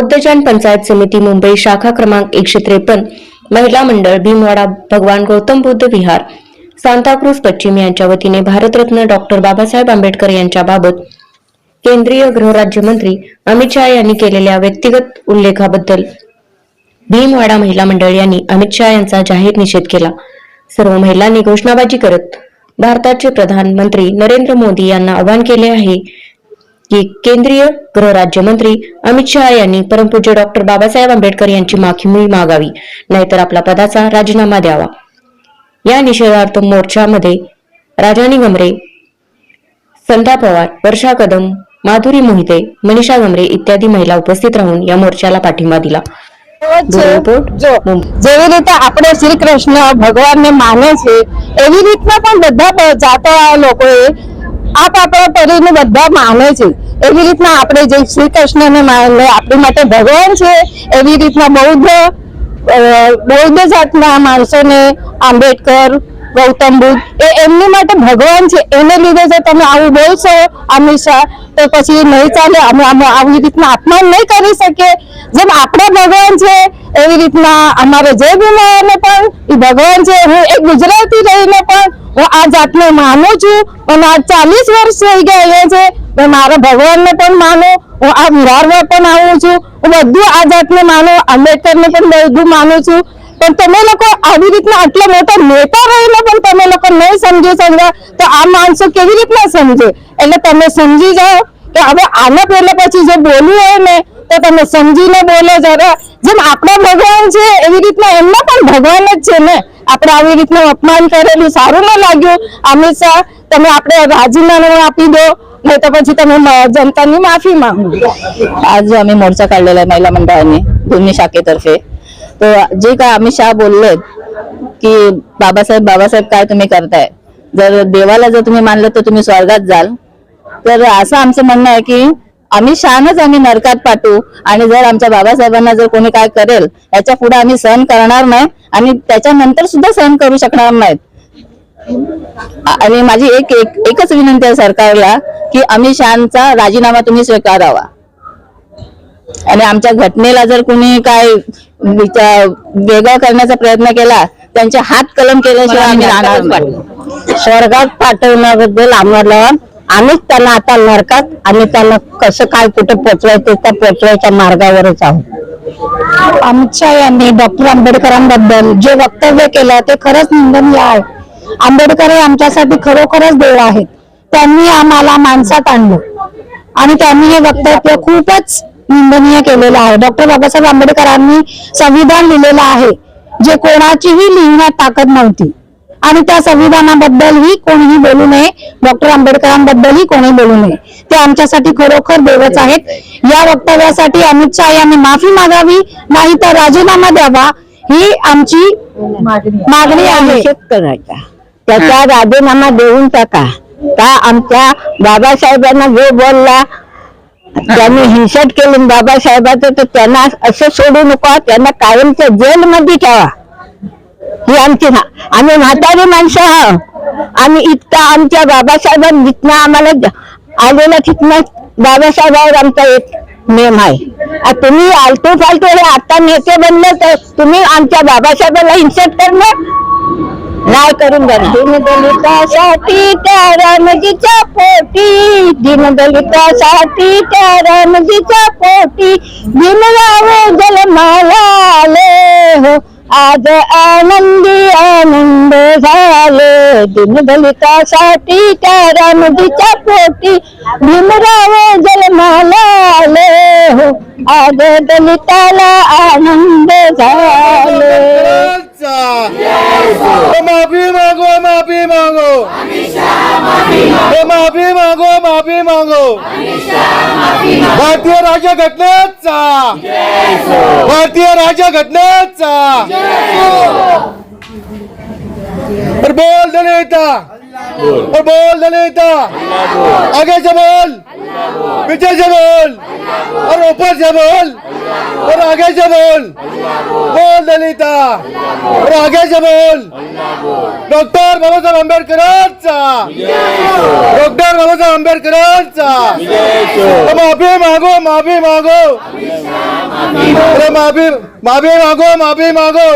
बौद्धजन पंचायत समिती मुंबई शाखा क्रमांक एकशे त्रेपन्न महिला मंडळ भीमवाडा भगवान गौतम बुद्ध विहार सांताक्रूज पश्चिम यांच्या वतीने भारतरत्न डॉक्टर बाबासाहेब आंबेडकर यांच्याबाबत केंद्रीय गृहराज्यमंत्री अमित शहा यांनी केलेल्या व्यक्तिगत उल्लेखाबद्दल भीमवाडा महिला मंडळ यांनी अमित शहा यांचा जाहीर निषेध केला. सर्व महिलांनी घोषणाबाजी करत भारताचे प्रधानमंत्री नरेंद्र मोदी यांना आवाहन केले आहे की केंद्रीय गृहराज्यमंत्री अमित शहा यांनी परमपूज्य डॉक्टर बाबासाहेब आंबेडकर यांची माफी मागावी नाहीतर आपला पदाचा राजीनामा द्यावा या निषेधार्थ मोर्चामध्ये राजानी गमरे संध्या पवार वर्षा कदम माधुरी मोहिते मनीषा गमरे इत्यादी महिला उपस्थित राहून या मोर्चाला પાઠિંબા દીલા છે રિપોર્ટ જો જેવી રીતે આપણે શ્રી કૃષ્ણ ભગવાનને માને છે એવી રીતના પણ બધા પ- જાતોવાળા લોકોએ આપ આપણા પરીને બધા માને છે. એવી રીતના આપણે જે શ્રી કૃષ્ણને માને આપણી માટે ભગવાન છે, એવી રીતના બૌદ્ધ બૌદ્ધ જાતના માણસોને આંબેડકર ગૌતમ બુદ્ધ. એ એમની માટે ભગવાન છે. એને લીધે જો તમે આવું બોલશો અમિત તો પછી નહીં ચાલે. અમે આવી રીતના અપમાન નહીં કરી શકીએ. જેમ આપણા ભગવાન છે, એવી રીતના અમારે જે બીમારને પણ એ ભગવાન છે. હું એક ગુજરાતી રહીને પણ હું આ જાતને માનું છું. અને આ ચાલીસ વર્ષ થઈ ગયા અહીંયા છે. મેં મારા ભગવાનને પણ માનું. હું આ વિહારમાં પણ આવું છું. હું બધું આ જાતને માનું. આંબેડકરને પણ બધું માનું છું. પણ તમે લોકો આવી રીતના આટલો મોટા નેતા રહેલો પણ તમે લોકો નહીં સમજી સમજા તો આ માણસો કેવી રીતના સમજે? એટલે તમે સમજી જાઓ કે હવે આના પહેલા પછી જે બોલવું હોય ને, તો તમે સમજીને બોલો જરા. જેમ આપણા ભગવાન છે, એવી રીતના એમના પણ ભગવાન જ છે ને. આપણે આવી રીતનું અપમાન કરેલું સારું ન લાગ્યું. અમિત શાહ, તમે આપણે રાજીનામું આપી દો ને તો પછી તમે જનતાની માફી માંગો. આજે અમે મોરચા કાઢલેલા મહિલા મંડળની, ભૂમિ શાકે તરફે. तर जे काय अमित शहा बोललेत की बाबासाहेब बाबासाहेब काय तुम्ही करताय? जर देवाला जर तुम्ही मानलं तर तुम्ही स्वर्गात जाल. तर असं आमचं म्हणणं आहे की आम्ही शहानच आम्ही नरकात पाठवू आणि जर आमच्या बाबासाहेबांना जर कोणी काय करेल याच्यापुढे आम्ही सहन करणार नाही आणि त्याच्यानंतर सुद्धा सहन करू शकणार नाहीत. आणि माझी एक एक एकच विनंती आहे सरकारला की अमित शहाचा राजीनामा तुम्ही स्वीकारावा. आणि आमच्या घटनेला जर कुणी काय वेगळा करण्याचा प्रयत्न केला त्यांचे हात कलम केल्याशिवाय आम्ही राहणार. स्वर्गात पाठवण्याबद्दल आम्हाला आम्हीच त्यांना आता नरकात आणि त्यांना कसं काय कुठे पोचवायचं त्या पोचवायच्या मार्गावरच आहोत. शहा यांनी डॉक्टर आंबेडकरांबद्दल जे वक्तव्य केलं ते खरंच निंदनीय आहे. आंबेडकर हे आमच्यासाठी खरोखरच देव आहेत. त्यांनी आम्हाला माणसात आणलं. आणि त्यांनी हे वक्तव्य खूपच निंदनीय केलेलं आहे. डॉक्टर बाबासाहेब आंबेडकरांनी संविधान लिहिलेलं आहे जे कोणाचीही लिहिण्यात ताकद नव्हती. आणि त्या संविधानाबद्दलही कोणीही बोलू नये डॉक्टर आंबेडकरांबद्दलही कोणी बोलू नये. ते आमच्यासाठी खरोखर देवच आहेत. या वक्तव्यासाठी अमित शहा यांनी माफी मागावी नाही तर राजीनामा द्यावा ही आमची मागणी आहे. करायचा त्याचा राजीनामा देऊन टाका. का आमच्या बाबासाहेबांना जो बोलला त्यांनी हिंसट केलं बाबासाहेबाचं तर त्यांना असं सोडू नका त्यांना कायमच्या जेलमध्ये ठेवा. ही आमची ना आम्ही म्हातारी माणसं आहोत. आम्ही इतका आमच्या बाबासाहेबांना जिथनं आम्हाला आलेला तिथनं बाबासाहेबावर आमचा एक नेम आहे तुम्ही आलतू फालतू हे आता नेते बनले तर तुम्ही आमच्या बाबासाहेबांना हिंसट करणार? नाही करून देणार. दिनदलितासाठी त्या रामजीच्या पोटी दिनदलितासाठी त्या रामजीच्या पोटी. दिनराव जलमाला आले हो. आज आनंदी आनंद झाले. दीनदलितासाठी त्या रामजीच्या पोटी. भीमराव जन्माला आले हो. आज दलिताला आनंद झाले. माफी मागो माफी मागो. माफी मागो माफी मागो. भारतीय राज्य घटनेचा भारतीय राज्य घटनेचा और बोल दलिता. और बोल दलिता आगे से बोल। पीछे से बोल। और ऊपर से बोल। और आगे से बोल। बोल। दलिता और आगे से बोल। डॉक्टर बाबासाहेब आंबेडकरांचा। डॉक्टर बाबासाहेब आंबेडकरांचा। माफी मागो माफी मागो। अरे माफी माफी मांगो माफी मांगो।